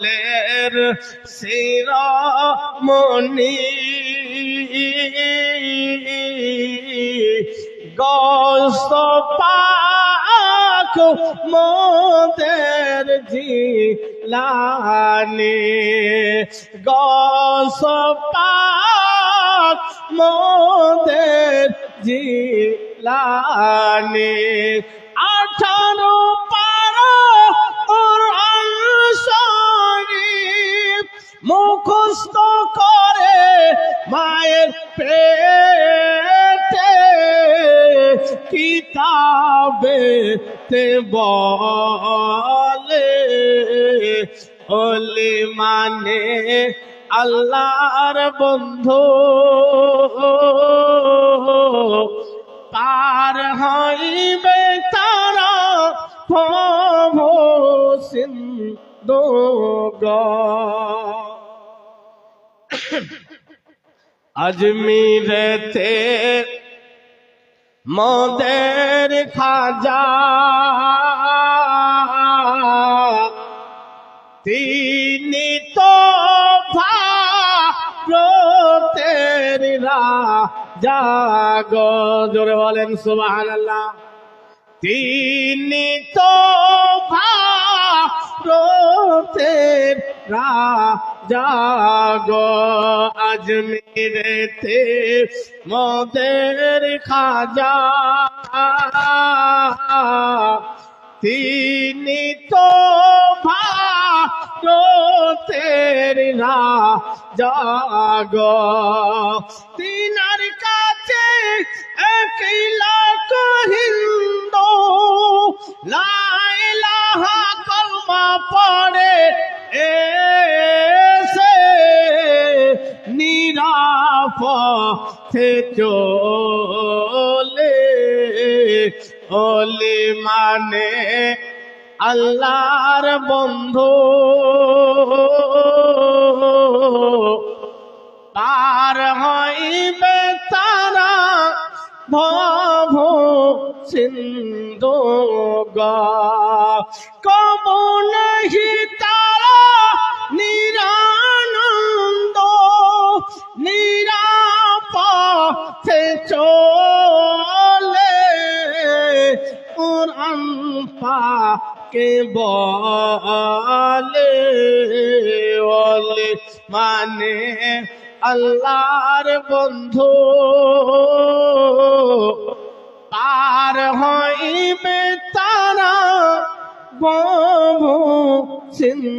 লের শিরমণি গস্ত পাক মোদের জিলানি। গস্ত পাক মোদের জিলানি। পেটে কিতাবে তে বলে হলি মানে আল্লাহর বন্ধু। পার হইবে তারা প্রভু সিন্ধু আজমিরেতে মদের খাজা। তিনি তো ভারতের জোরে বলেন সুবাহান আল্লাহ তিনি তো রাজাগ আজমিরেতে মদের খাজা তিনি তো ভারতের রাজাগ তিনার কাছে এক লাখ হিন্দু লাইলাহা কলমা পড়ে এসে নিরাপথে চলে ওলি মানে আল্লাহর বন্ধু। পার হইবে তারা ভব সিন্ধু গা। কব নাহি কোরআন কে বলে ওলে মানে আল্লাহর বন্ধু। পার হইবে তারা বহু সিন্ধু